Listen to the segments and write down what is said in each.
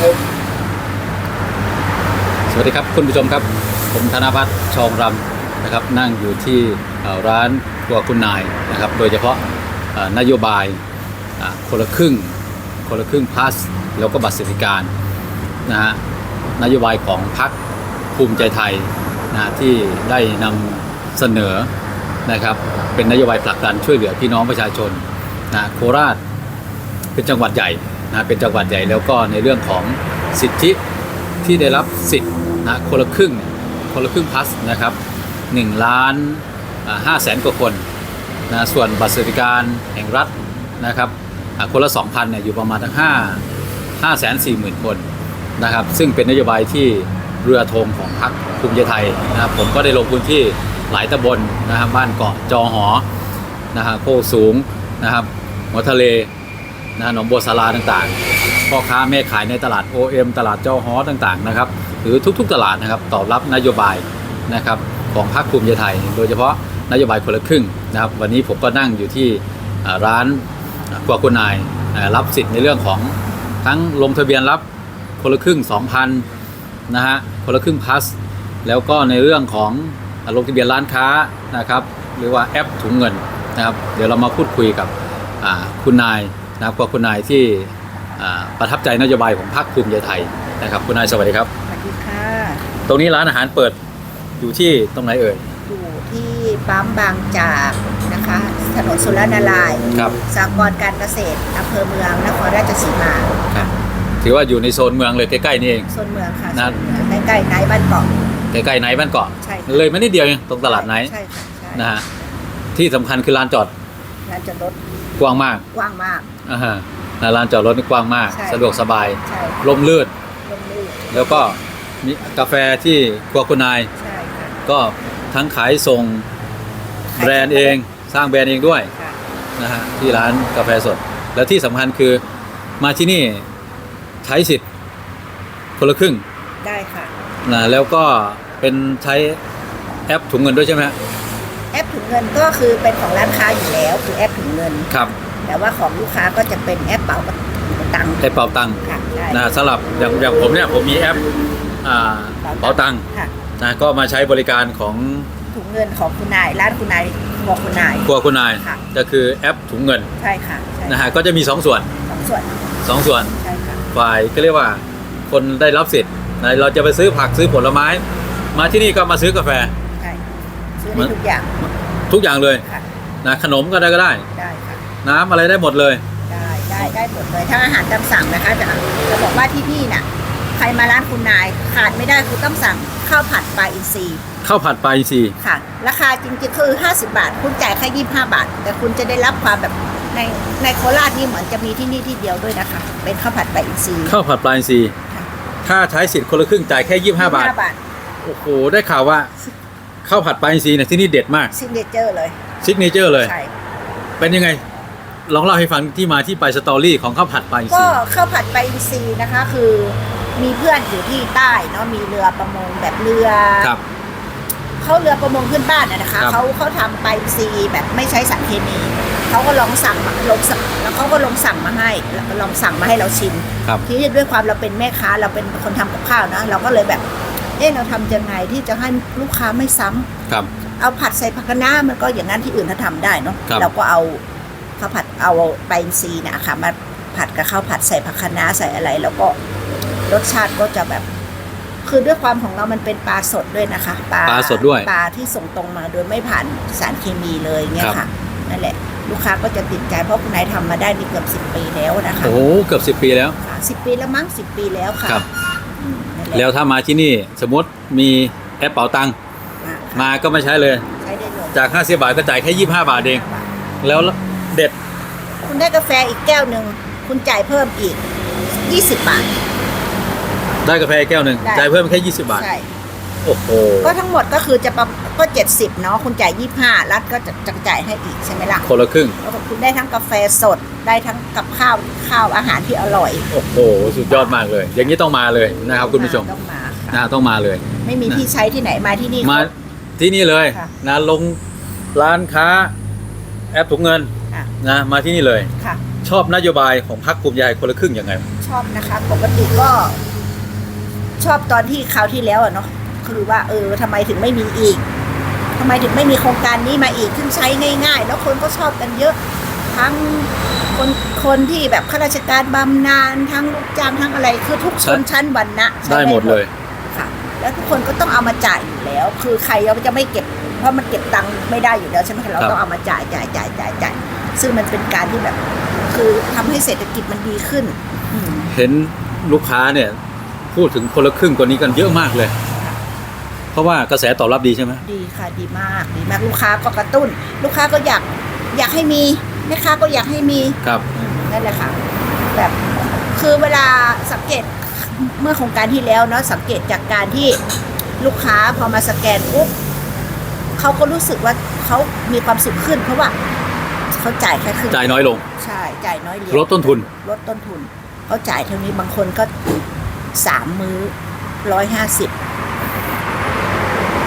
สวัสดีครับคุณผู้ชมครับ ผมธนพัฒน์ชองรำนะครับ นั่งอยู่ที่ร้านครัวคุณนายนะครับ โดยเฉพาะนโยบายคนละครึ่งคนละครึ่งพลัสแล้วก็บัตรสวัสดิการนะฮะนโยบายของพรรคภูมิใจไทยนะที่ได้นำเสนอนะครับเป็นนโยบายผลักดันช่วยเหลือพี่น้องประชาชนนะโคราชเป็นจังหวัดใหญ่ นะเป็นจังหวัดใหญ่แล้วก็ในเรื่องของสิทธิที่ได้รับสิทธิ์นะคนละครึ่งคนละครึ่งพัสนะครับ1ล้านห้าแสนกว่าคนนะส่วนบัตรสวัสดิการแห่งรัฐนะครับคนละ 2,000เนี่ยอยู่ประมาณทั้ง5 5แสน4หมื่นคนนะครับซึ่งเป็นนโยบายที่เรือธงของพรรคภูมิใจไทยนะครับผมก็ได้ลงพื้นที่หลายตำบลนะครับบ้านเกาะจอหอนะฮะโคกสูงนะครับหัวทะเล นะหนองบัวสาราต่างๆพ่อค้าแม่ขายในตลาด OM ตลาดเจ้าฮอต่างๆนะครับหรือทุกๆตลาดนะครับตอบรับนโยบายนะครับของพรรคภูมิใจไทย โดยเฉพาะนโยบายคนละครึ่งนะครับวันนี้ผมก็นั่งอยู่ที่ร้านอ่าครัวคุณนายรับสิทธิ์ในเรื่องของทั้งลงทะเบียนรับคนละครึ่ง 2,000นะฮะคนละครึ่งพลัสแล้วก็ในเรื่องของลงทะเบียนร้านค้านะครับหรือว่าแอปถุงเงินนะครับเดี๋ยวเรามาพูดคุยกับคุณนาย นะครับกับคุณนายที่อ่าประทับใจนโยบายของพรรคภูมิใจไทยนะครับคุณนายสวัสดีครับสวัสดีค่ะตรงนี้ร้านอาหารเปิดอยู่ที่ตรงไหนเอ่ยอยู่ที่ปั๊มบางจากนะคะถนนสุรนารายณ์ครับสากรณ์การเกษตรอำเภอเมืองนครราชสีมาครับถือว่าอยู่ในโซนเมืองเลยใกล้ๆนี่เอง โซนเมืองค่ะนะ โซนเมืองใกล้ๆไนท์บ้านเกาะ ใกล้ๆไหนบ้านเกาะใช่ค่ะ เลยมานิดเดียวเองตรงตลาดไหนใช่ค่ะใช่นะฮะที่สำคัญคือลานจอดลานจอดรถ กว้างมากกว้างมากอ่าฮะนะลานจอดรถนี่กว้างมาก ใช่ สะดวกสบายใช่ร่มรื่นลมลื่นแล้วก็มีกาแฟที่ครัวคุณนาย ใช่ค่ะก็ทั้งขายส่งแบรนด์เองสร้างแบรนด์เองด้วยค่ะนะฮะที่ร้านกาแฟสด แล้วที่สำคัญคือมาที่นี่ใช้สิทธิ์คนละครึ่งได้ค่ะนะแล้วก็เป็นใช้แอปถุงเงินด้วยใช่ไหมฮะแอ ปถุงเงินก็คือเป็นของร้านค้าอยู่แล้วคือแอปถุงเงิน ครับแต่ว่าของลูกค้าก็จะเป็นแอปเป๋าตังค์แอปเป๋าตังค์ค่ะได้นะสำหรับอย่างอย่างผมเนี่ยผมมีแอปอ่าเป๋าตังค์ค่ะนะก็มาใช้บริการของถุงเงินของคุณนายร้านคุณนายบอกคุณนาย ครัวคุณนายค่ะ ก็คือแอปถุงเงินใช่ค่ะใช่นะฮะก็จะมีสองส่วนสองส่วนสองส่วนใช่ค่ะฝ่ายก็เรียกว่าคนได้รับสิทธิ์นะเราจะไปซื้อผักซื้อผลไม้ มาที่นี่ก็มาซื้อกาแฟใช่ซื้อ ได้ทุกอย่างทุกอย่างเลยค่ะนะขนมก็ได้ก็ได้ ได้ค่ะน้ำอะไรได้หมดเลย ได้ได้ได้หมดเลยถ้าอาหารตามสั่งนะคะจะจะบอกว่าที่นี่น่ะ ใครมาร้านคุณนายขาดไม่ได้คือต้องสั่งข้าวผัดปลาอินทรีย์ข้าวผัดปลาอินทรีย์ค่ะ ราคาจริงๆคือ 50 บาท คุณจ่ายแค่ 25 บาท แต่คุณจะได้รับความแบบในในโคราชนี่เหมือนจะมีที่นี่ที่เดียวด้วยนะคะ เป็นข้าวผัดปลาอินทรีย์ข้าวผัดปลาอินทรีย์ค่ะถ้าใช้สิทธิ์คนละครึ่งจ่ายแค่ 25 บาทบาท โอ้โห ได้ข่าวว่า ข้าวผัดปลาอินทรีย์เนี่ยที่นี่เด็ดมากซิงเกิลเจอร์เลยซิกเนเจอร์เลย ใช่เป็นยังไงลองเล่าให้ฟังที่มาที่ไปสตอรี่ของข้าวผัดปลาอินทก็รีย์ข้าวผัดปลาอินทรีย์นะคะ คือมีเพื่อนอยู่ที่ใต้เนาะมีเรือประมงแบบเรือ ครับ เขาเรือประมงขึ้นบ้านน่ะนะคะครับ เขาเขาทำปลาอินทรีย์แบบไม่ใช้สารเคมีเขาก็ลองสั่งมาลองสั่งแล้วเขาก็ลองสั่งมาให้แล้วก็ลองสั่งมาให้เราชิมครับ ทีนี้ด้วยความเราเป็นแม่ค้าเราเป็นคนทำกับข้าวนะ เราก็เลยแบบ เอ๊ะเราทำยังไงที่จะให้ลูกค้าไม่ซ้ำครับ เอาผัดใส่ผักคะน้ามันก็อย่างนั้นที่อื่นเขาทำได้เนาะครับ เราก็เอาข้าวผัดเอาไปลาอินทรีย์เนะค่ะมาผัดกับข้าวผัดใส่ผักคะน้าใส่อะไร แล้วก็รสชาติก็จะแบบ คือด้วยความของเรามันเป็นปลาสดด้วยนะคะปลาปลาสดด้วยปลาที่ส่งตรงมาโดยไม่ผ่านสารเคมีเลยเนี่ครัยบค่ะนั่นแหละ ลูกค้าก็จะติดใจเพราะคุณนายทำมาได้นี่เกือบสิบปีแล้วนะคะ โอ้โหเกือบ10 ปีแล้วค่ะสิบปีแล้วมั้งสิบปีแล้วค่ะ ครับอืมนั่นหะ แล้วถ้ามาที่นี่สมมติมีแอปเป๋าตังค์อะมาก็ไม่ใช้เลย ใช้ได้เลยจาก 50 บาทก็จ่ายแค่ 25 บาทเอง แล้วเด็ดคุณได้กาแฟอีกแก้วหนึ่งคุณจ่ายเพิ่มอีก 20 บาท ได้กาแฟแก้วหนึ่งได้ จ่ายเพิ่มแค่ 20 บาท ใช่ โอ้โหก็ทั้งหมดก็คือจะประก็70เนาะคุณจ่าย25รัฐก็จะจะจ่ายให้อีกใช่ไหมล่ะคนละครึ่งแล้วก็คุณได้ทั้งกาแฟสดได้ทั้งกับข้าวข้าวอาหารที่อร่อย โอ้โห สุดยอดมากเลย อย่างนี้ต้องมาเลยนะครับคุณผู้ชมต้องมานะค่ะต้องมาเลย ไม่มีที่ใช้ที่ไหนมาที่นี่มาครบที่นี่เลยค่ะ นะลงร้านค้าแอปถุงเงินค่ะนะมาที่นี่เลย ค่ะ ชอบนโยบายของพรรคภูมิใจไทยคนละครึ่งยังไงชชอบนะคะ ปกติก็ ชอบตอนที่คราวที่แล้วอะเนาะ คือว่าเออทำไมถึงไม่มีอีกทำไมถึงไม่มีโครงการนี้มาอีกซึ่งใช้ง่าย ๆ แล้วคนก็ชอบกันเยอะ ทั้งคนคนที่แบบข้าราชการบำนาญทั้งลูกจ้างทั้งอะไรคือทุกชนชั้นวรรณะใช้ได้หมดเลยค่ะ แล้วทุกคนก็ต้องเอามาจ่ายอยู่แล้ว คือใครเราจะไม่เก็บ เพราะมันเก็บตังค์ไม่ได้อยู่แล้วใช่ไหมคะเราครับต้องเอามาจ่ายจ่ายจ่ายจ่ายจ่ายซึ่งมันเป็นการที่แบบ คือทำให้เศรษฐกิจมันดีขึ้นอืมเห็นลูกค้าเนี่ย พูดถึงคนละครึ่งกว่านี้กันเยอะมากเลย เพราะว่ากระแสตอบรับดีใช่ไหมดีค่ะดีมากดีมากลูกค้าก็กระตุ้น ลูกค้าก็อยากอยากให้มีแม่ค้าก็อยากให้มีครับอืมนั่นแหละค่ะ แบบคือเวลาสังเกตเมื่อโครงการที่แล้วเนาะสังเกตจากการที่ลูกค้าพอมาสแกนปุ๊บเขาก็รู้สึกว่าเขามีความสุขขึ้น เพราะว่าเขาจ่ายแค่ครึ่งจ่ายน้อยลง ใช่จ่ายน้อยเหรียญลดต้นทุนลดต้นทุนเขาจ่ายเท่านี้บางคนก็สามมื้อร้อยห้าสิบ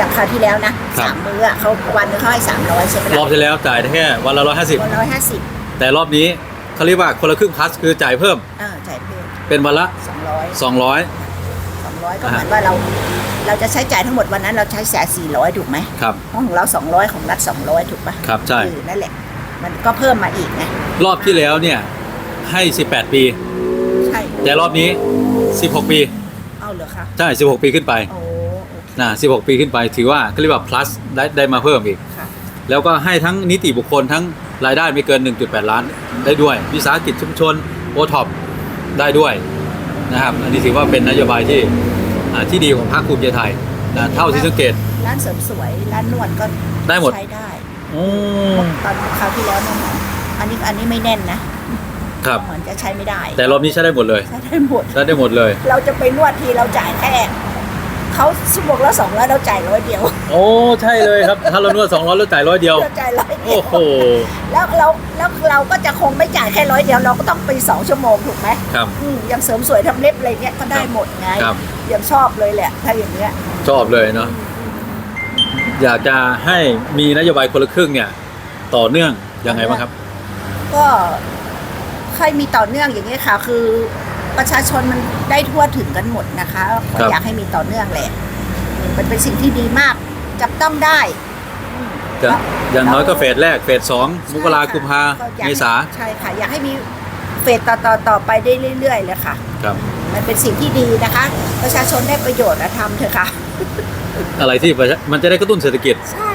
อย่างคราวที่แล้วนะครับ สามมื้ออะเขาวันนึงเขาให้สามร้อยใช่ไหมรอบที่แล้วจ่ายได้แค่วันละร้อยห้าสิบวันร้อยห้าสิบแต่รอบนี้เขาเรียกว่าคนละครึ่งพลัสคือจ่ายเพิ่มอ่าจ่ายเพิ่มเป็นวันละสองร้อยสองร้อย สองร้อยก็เหมือนว่าเราเราจะใช้จ่ายทั้งหมดวันนั้นเราใช้แสนสี่ร้อยถูกไหมครับ เพราะของเราสองร้อยของรัฐสองร้อยถูกปะครับใช่ เออนั่นแหละ มันก็เพิ่มมาอีกไงรอบที่แล้วเนี่ยให้ 18 ปี ใช่แต่รอบนี้ 16 ปี เอาเหรอคะใช่ 16 ปีขึ้นไป โอ้โอเค นะ16 ปีขึ้นไปถือว่าเขาเรียกว่า plus ได้ได้มาเพิ่มอีก ค่ะ แล้วก็ให้ทั้งนิติบุคคลทั้งรายได้ไม่เกิน 1.8 ล้านได้ด้วย วิสาหกิจชุมชนโอท็อปได้ด้วยนะครับอันนี้ถือว่าเป็นนโยบายที่อ่าที่ดีของพรรคภูมิใจไทยนะเท่าที่สังเกต ร้านเสริมสวย ร้านนวดก็ได้หมด ใช้ได้โอ้ตอนคราวที่แล้วนั่นน่ะอันนี้อันนี้ไม่แน่นนะครับ เหมือนจะใช้ไม่ได้แต่รอบนี้ใช้ได้หมดเลย ใช้ได้หมด ใช้ได้หมดเลย เราจะไปนวดทีเราจ่ายแค่ เขาชั่วโมงละสองร้อยเราจ่ายร้อยเดียวโอ้ใช่เลยครับ ถ้าเรานวด200แล้วจ่ายร้อยเดียว เราจ่ายร้อยเดีโอ้ยวโหแล้วเราแล้วเราก็จะคงไม่จ่ายแค่ร้อยเดียวเราก็ต้องไปสองชั่วโมงถูกไหมครับ อืมอย่างเสริมสวยทำเล็บอะไรเงี้ยก็ได้หมดไงครับ ยังชอบเลยแหละถ้าอย่างเงี้ยชอบเลยเนาะอยากจะให้มีนโยบายคนละครึ่งเนี่ย ต่อเนื่องยังไงบ้างครับ ก็ค่อยมีต่อเนื่องอย่างเงี้ยค่ะ คือ ประชาชนมันได้ทั่วถึงกันหมดนะคะก็ครับอยากให้มีต่อเนื่องแหละอืมมันเป็นสิ่งที่ดีมากจับต้องได้อืมจะอย่างน้อยก็เฟสแรกเฟสสองมกราใช่ค่ะกุมภาก็อยกเมให้ษาใช่ค่ะ อยากให้มีเฟสต่อต่อต่อไปได้เรื่อย ๆ เลยค่ะ ครับ มันเป็นสิ่งที่ดีนะคะ ประชาชนได้ประโยชน์นะทำเถอะค่ะ อะไรที่ประชามันจะได้กระตุ้นเศรษฐกิจ ใช่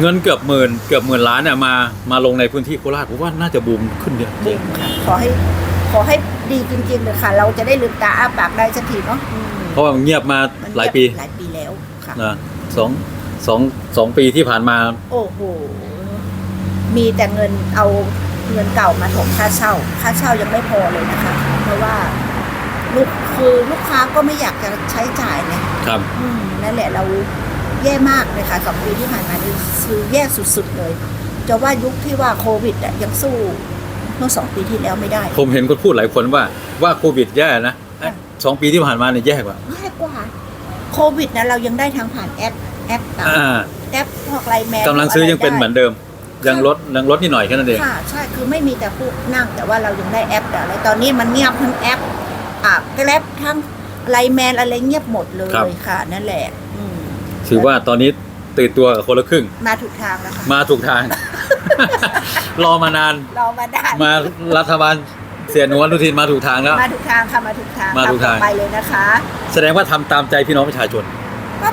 เงินเกือบหมื่นเกือบหมื่นล้านเนี่ยมามาลงในพื้นที่โคราชผมว่าน่าจะบูมขึ้นเยอะจริงค่ะขอให้ขอให้ ดีจริงๆเลยค่ะ เราจะได้ลืมตาอ้าปากได้สักทีเนาะอืมเพราะว่ามันเงียบมามันหลายปีหลายปีแล้วค่ะ นะสองสองสองปีที่ผ่านมา โอ้โห มีแต่เงินเอาเงินเก่ามาถมค่าเช่า ค่าเช่ายังไม่พอเลยนะคะ เพราะว่าลูกคือลูกค้าก็ไม่อยากจะใช้จ่ายไงครับ อืมนั่นแหละเราแย่มากเลยค่ะสองปีที่ผ่านมานี่คือแย่สุดๆเลย จะว่ายุคที่ว่าโควิดอะยังสู้ เมื่อสองปีที่แล้วไม่ได้ผมเห็นคนพูดหลายคนว่าว่าโควิดแย่นะเอ๊ะสองปีที่ผ่านมาเนี่ยแย่กว่าแย่กว่าโควิดนะเรายังได้ทางผ่านแอปแอปต่างอ่าแอปพวกไลน์แมนกำลังซื้อยังเป็นเหมือนเดิมยังลดยังลดนิดหน่อยแค่นั้นเองค่ะใช่คือไม่มีแต่ผู้นั่งแต่ว่าเรายังได้แอปแต่อะไรตอนนี้มันเงียบทั้งแอปอะแกร็บทั้งไลน์แมนอะไรเงียบหมดเลยค่ะนั่นแหละอืมถือว่าตอนนี้ ตื่นตัวกับคนละครึ่ง มาถูกทางแล้วค่ะมาถูกทาง รอมานานรอมาได้มารัฐบาลเสียหนวลอนุทินมาถูกทางแล้ว มาถูกทางค่ะมาถูกทางมาถูกทางตไปเลยนะคะแสดงว่าทำตามใจพี่น้องประชาชน ก็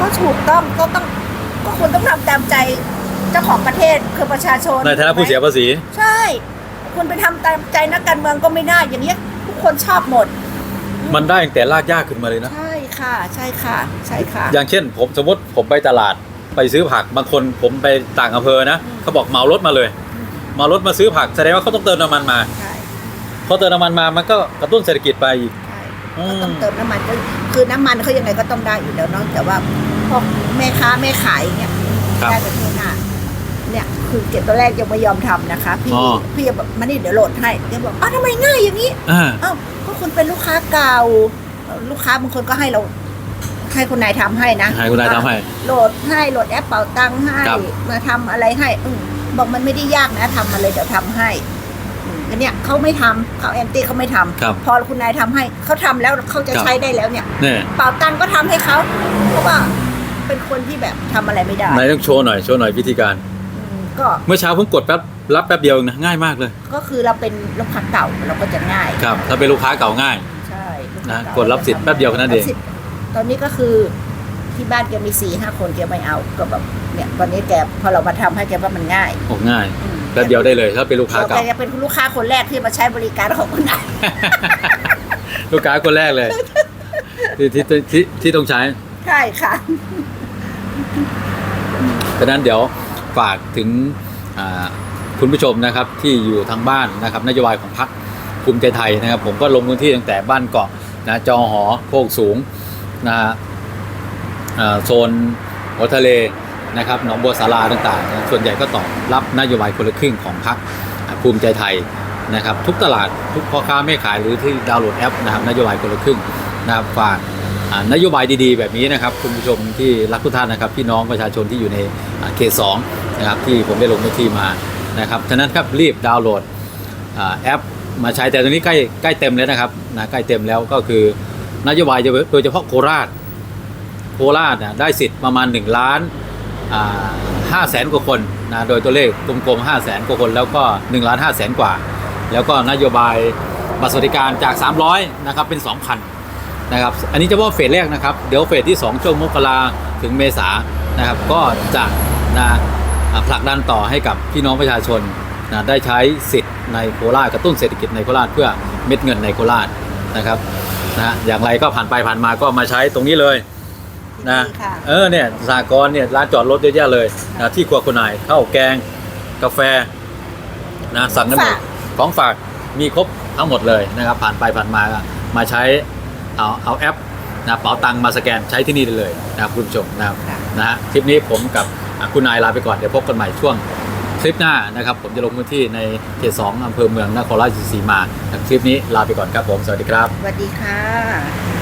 ก็ถูกต้องก็ต้องก็คุณต้องทำตามใจเจ้าของประเทศคือประชาชนในฐานะผู้เสียภาษี ใช่ คุณไปทำตามใจนักการเมืองก็ไม่ได้อย่างเงี้ยทุกคนชอบหมดมันได้ตั้งแต่รากหญ้าขึ้นมาเลยนะ ใช่ ค่ะ ใช่ค่ะ ใช่ค่ะ อย่างเช่น ผมสมมติผมไปตลาดไปซื้อผักบางคนผมไปต่างอำเภอนะอืมเขาบอกเหมารถมาเลยเหมารถมาซื้อผักแสดงว่าเขาต้องเติมน้ำมันมาใช่พอเติมน้ำมันมามันก็กระตุ้นเศรษฐกิจไปอีกใช่อืมก็ต้องเติมน้ำมันก็คือน้ำมันเขายังไงก็ต้องได้อยู่แล้วเนาะแต่ว่าพวกแม่ค้าแม่ขายอย่างเงี้ยครับได้แต่เท่าหน้าเนี่ยคือเก็บตัวแรกยังไม่ยอมทำนะคะพี่อ๋อพี่จะบอกมานี่เดี๋ยวโหลดให้เดี๋ยวบอกอ้าวทำไมง่ายอย่างนี้อ่าอ้าวก็คุณเป็นลูกค้าเก่าเอ่อ ลูกค้าบางคนก็ให้เราให้คุณนายทำให้นะให้คุณนายทำให้โหลดให้โหลดแอปเป่าตังค์ให้ครับมาทำอะไรให้อืมบอกมันไม่ได้ยากนะทำมาเลยเดี๋ยวทำให้อืมอันเนี้ยเขาไม่ทำเขาแอนตี้เขาไม่ทำครับพอคุณนายทำให้เขาทำแล้วเขาจะครับใช้ได้แล้วเนี่ยเนี่ยเป่าตังก็ทำให้เขาเพราะว่าเป็นคนที่แบบทำอะไรไม่ได้นายต้องโชว์หน่อยโชว์หน่อยวิธีการอืมก็เมื่อเช้าผมกดแป๊บรับแป๊บเดียวเองนะง่ายมากเลย ก็คือเราเป็นลูกค้าเก่าเราก็จะง่ายครับ ถ้าเป็นลูกค้าเก่าง่ายใช่ลูค้า นะเากดรับสิทธิ์แป๊บเดียวแค่นั้นเองรับสิทธิ์ตอนนี้ก็คือที่บ้านแกมีสี่ห้าคนแกไม่เอาก็แบบเนี่ยตอนนี้แกพอเรามาทำให้แกว่ามันง่ายโอ้ง่ายอืมแป๊บเดียวได้เลยถ้าเป็นลูกค้าเราเก่าแกเป็นลูกค้าคนแรกที่มาใช้บริการของคุณนายลูกค้าคนแรกเลย ที่ที่ที่ที่ต้องใช้ใช่ค่ะดังนั้นเดี๋ยวฝากถึงอ่าคุณผู้ชมนะครับที่อยู่ทางบ้านนะครับนโยบายของพรรคภูมิใจไทยนะครับ ผมก็ลงพื้นที่ตั้งแต่บ้านเกาะ นะจอหอโคกสูงนะฮะโซนหัวทะเลนะครับหนองบัวสาราต่างๆ ส่วนใหญ่ก็ตอบรับนโยบายคนละครึ่งของพรรคภูมิใจไทยนะครับ ทุกตลาดทุกพ่อค้าแม่ขายหรือที่ดาวน์โหลดแอปนะครับนโยบายคนละครึ่งนะครับฝากนโยบายดีๆ แบบนี้นะครับคุณผู้ชมที่รักทุกท่านนะครับพี่น้องประชาชนที่อยู่ในเขตสองนะครับที่ผมได้ลงพื้นที่มานะครับฉะนั้นครับรีบดาวน์โหลดแอป มาใช้แต่ตอนนี้ใกล้ใกล้เต็มแล้วนะครับนะใกล้เต็มแล้วก็คือนโยบายโดยเฉพาะโคราช โคราชนะได้สิทธิ์ประมาณ 1 ล้านห้าแสนกว่าคนนะโดยตัวเลขกลมๆ5 0 0แสนกว่าคน แล้วก็1ล้าน5แสนกว่า แล้วก็นโยบายบัตรสวัสดิการจาก 300นะครับเป็น 2,000นะครับอันนี้เฉพาเฟสแรกนะครับเดี๋ยวเฟสที่ 2 ช่วงมกราถึงเมษานะครับก็จะนะผลักดันต่อให้กับพี่น้องประชาชน นะได้ใช้สิทธิ์ในโคราชกระตุ้นเศรษฐกิจในโคราชเพื่อเม็ดเงินในโคราชนะครับนะฮะอย่างไรก็ผ่านไปผ่านมาก็มาใช้ตรงนี้เลยนะดีค่ะเออเนี่ยสากรณ์เนี่ยร้านจอดรถเยอะแยะเลยนะที่ครัวคุณนายข้าวแกงกาแฟนะสั่งได้หมดฝากของฝากมีครบทั้งหมดเลยนะครับ ผ่านไปผ่านมาก็มาใช้เอาเอาแอปนะเป๋าตังมาสแกนใช้ที่นี่ได้เลยนะครับคุณผู้ชมนะครับค่ะนะฮะคลิปนี้ผมกับอะคุณนายลาไปก่อนเดี๋ยวพบกันใหม่ช่วง คลิปหน้านะครับ ผมจะลงพื้นที่ในเขตสองอำเภอเมืองนครราชสีมาคลิปนี้ลาไปก่อนครับผม สวัสดีครับ สวัสดีค่ะ